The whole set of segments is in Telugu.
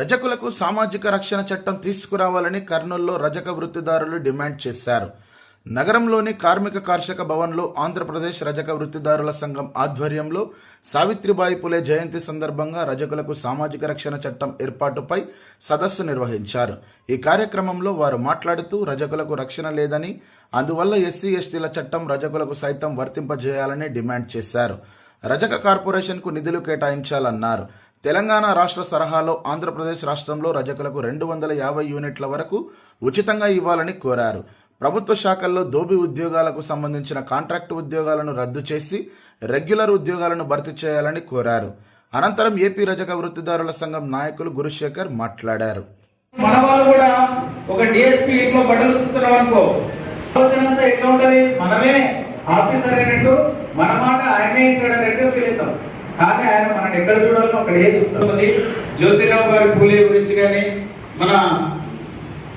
రజకులకు సామాజిక రక్షణ చట్టం తీసుకురావాలని కర్నూల్లో రజక వృత్తిదారులు డిమాండ్ చేశారు. నగరంలోని కార్మిక కార్షక భవన్లో ఆంధ్రప్రదేశ్ రజక వృత్తిదారుల సంఘం ఆధ్వర్యంలో సావిత్రిబాయి పులే జయంతి సందర్భంగా రజకులకు సామాజిక రక్షణ చట్టం ఏర్పాటుపై సదస్సు నిర్వహించారు. ఈ కార్యక్రమంలో వారు మాట్లాడుతూ రజకులకు రక్షణ లేదని అందువల్ల ఎస్సీ ఎస్టీల చట్టం రజకులకు సైతం వర్తింపజేయాలని డిమాండ్ చేశారు. రజక కార్పొరేషన్కు నిధులు కేటాయించాలన్నారు. తెలంగాణ రాష్ట్ర సరహాలో ఆంధ్రప్రదేశ్ రాష్ట్రంలో రజకులకు రెండు వందల యాభై యూనిట్ల వరకు ఉచితంగా ఇవ్వాలని కోరారు. ప్రభుత్వ శాఖల్లో దోబి ఉద్యోగాలకు సంబంధించిన కాంట్రాక్టు ఉద్యోగాలను రద్దు చేసి రెగ్యులర్ ఉద్యోగాలను భర్తీ చేయాలని కోరారు. అనంతరం ఏపీ రజక వృత్తిదారుల సంఘం నాయకులు గురుశేఖర్ మాట్లాడారు. మన వాళ్ళు కూడా ఒక డిఎస్పీ ఇంట్లో బట్టలు చూస్తున్నాం అనుకో. ఎట్లా ఉంటది? మనమే ఆఫీసర్ అయినట్టు మన మాట ఆయనే ఇంటాడు అన్నట్టు ఫీల్ అవుతాం. కానీ ఆయన మనల్ని ఎక్కడ చూడాలో అక్కడ ఏ చూస్తుంది జ్యోతిరావు గారి పూలే గురించి కానీ మన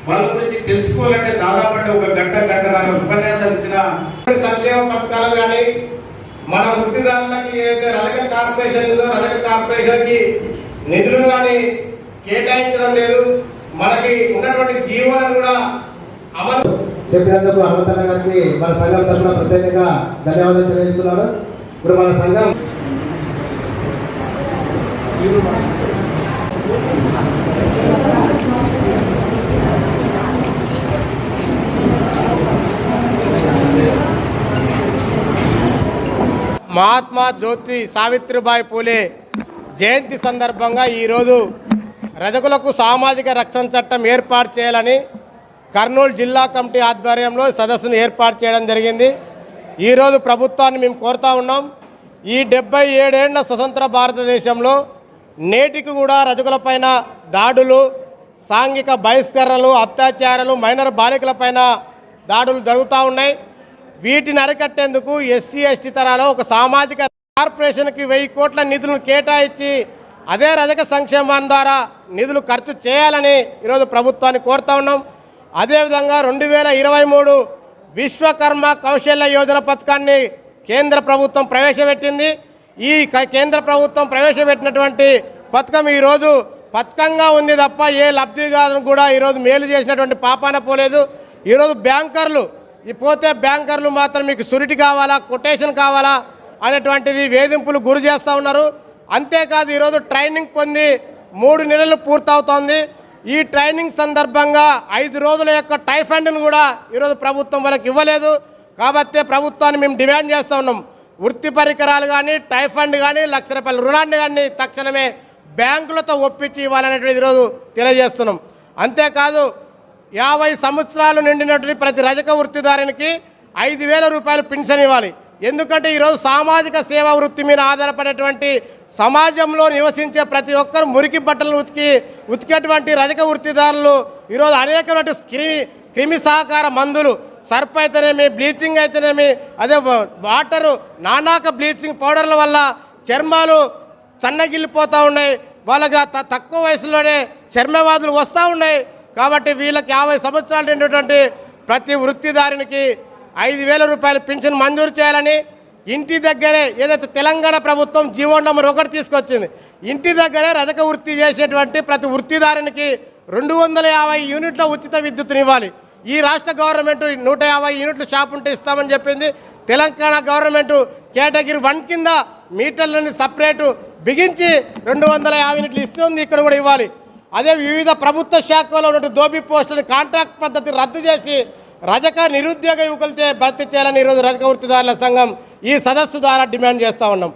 వాళ్ళ గురించి తెలుసుకోవాలంటే దాదాపు అంటే ఒక గంట గంట ఉపన్యాసాలు ఇచ్చిన సంక్షేమ పథకాలు కానీ మన వృత్తిదారులకి ఏదైతే రజక కార్పొరేషన్ ఉందో రజక కార్పొరేషన్కి నిధులు కానీ కేటాయించడం లేదు. మనకి ఉన్నటువంటి జీవోలను కూడా అమలు చెప్పినందుకు హనుమంతన్న గారికి మన సంఘం తరఫున ప్రత్యేకంగా ధన్యవాదాలు తెలియజేస్తున్నాను. ఇప్పుడు మన సంఘం మహాత్మా జ్యోతి సావిత్రిబాయి పూలే జయంతి సందర్భంగా ఈరోజు రజకులకు సామాజిక రక్షణ చట్టం ఏర్పాటు చేయాలని కర్నూలు జిల్లా కమిటీ ఆధ్వర్యంలో సదస్సును ఏర్పాటు చేయడం జరిగింది. ఈరోజు ప్రభుత్వాన్ని మేము కోరుతా ఉన్నాం. ఈ డెబ్బై ఏడేళ్ళ స్వతంత్ర భారతదేశంలో నేటికి కూడా రజకులపైన దాడులు సాంఘిక బహిష్కరణలు అత్యాచారాలు మైనర్ బాలికలపైన దాడులు జరుగుతూ ఉన్నాయి. వీటిని అరికట్టేందుకు ఎస్సీ ఎస్టీ తరాలో ఒక సామాజిక కార్పొరేషన్కి వెయ్యి కోట్ల నిధులను కేటాయించి అదే రజక సంక్షేమం ద్వారా నిధులు ఖర్చు చేయాలని ఈరోజు ప్రభుత్వాన్ని కోరుతా ఉన్నాం. అదేవిధంగా రెండు వేల ఇరవై మూడు విశ్వకర్మ కౌశల్య యోజన పథకాన్ని కేంద్ర ప్రభుత్వం ప్రవేశపెట్టింది. ఈ క- కేంద్ర ప్రభుత్వం ప్రవేశపెట్టినటువంటి పథకం ఈరోజు పథకంగా ఉంది తప్ప ఏ లబ్ధిదారులకు కూడా ఈరోజు మేలు చేసినటువంటి పాపాన పోలేదు. ఈరోజు బ్యాంకర్లు ఈ పోతే బ్యాంకర్లు మాత్రం మీకు సురిటి కావాలా కొటేషన్ కావాలా అనేటువంటిది వేధింపులు గురి చేస్తూ ఉన్నారు. అంతేకాదు ఈరోజు ట్రైనింగ్ పొంది మూడు నెలలు పూర్తవుతోంది. ఈ ట్రైనింగ్ సందర్భంగా ఐదు రోజుల యొక్క టైఫండ్ను కూడా ఈరోజు ప్రభుత్వం వాళ్ళకి ఇవ్వలేదు. కాబట్టి ప్రభుత్వాన్ని మేము డిమాండ్ చేస్తూ ఉన్నాం. వృత్తి పరికరాలు కానీ టైఫండ్ కానీ లక్ష రూపాయల రుణాన్ని కానీ తక్షణమే బ్యాంకులతో ఒప్పించి ఇవ్వాలనేటువంటి ఈరోజు తెలియజేస్తున్నాం. అంతేకాదు యాభై సంవత్సరాలు నిండినటువంటి ప్రతి రజక వృత్తిదారునికి ఐదు వేల రూపాయలు పెన్షన్ ఇవ్వాలి. ఎందుకంటే ఈరోజు సామాజిక సేవా వృత్తి మీద ఆధారపడేటువంటి సమాజంలో నివసించే ప్రతి ఒక్కరు మురికి బట్టలను ఉతికి ఉతికేటువంటి రజక వృత్తిదారులు ఈరోజు అనేకటువంటి క్రిమి క్రిమి సహకార మందులు సర్ప్ అయితేనేమి బ్లీచింగ్ అయితేనేమి అదే వాటరు నానాక బ్లీచింగ్ పౌడర్ల వల్ల చర్మాలు సన్నగిల్లిపోతూ ఉన్నాయి. వాళ్ళకి తక్కువ వయసులోనే చర్మవాదులు వస్తూ ఉన్నాయి. కాబట్టి వీళ్ళకి యాభై సంవత్సరాలు నిండినటువంటి ప్రతి వృత్తిదారునికి ఐదు వేల రూపాయల పింఛన్ మంజూరు చేయాలని ఇంటి దగ్గరే ఏదైతే తెలంగాణ ప్రభుత్వం జీవో నెంబర్ ఒకటి తీసుకొచ్చింది ఇంటి దగ్గరే రజక వృత్తి చేసేటువంటి ప్రతి వృత్తిదారునికి రెండు వందల యాభై యూనిట్ల ఉచిత విద్యుత్తునివ్వాలి. ఈ రాష్ట్ర గవర్నమెంట్ నూట యాభై యూనిట్లు షాప్ ఉంటే ఇస్తామని చెప్పింది. తెలంగాణ గవర్నమెంట్ కేటగిరీ వన్ కింద మీటర్లని సపరేటు బిగించి రెండు వందల యాభై యూనిట్లు ఇస్తుంది ఇక్కడ కూడా ఇవ్వాలి. అదే వివిధ ప్రభుత్వ శాఖలో ఉన్న దోబీ పోస్టులను కాంట్రాక్ట్ పద్ధతి రద్దు చేసి రజక నిరుద్యోగ యువకులతో భర్తీ చేయాలని ఈరోజు రజక వృత్తిదారుల సంఘం ఈ సదస్సు ద్వారా డిమాండ్ చేస్తూ ఉన్నాం.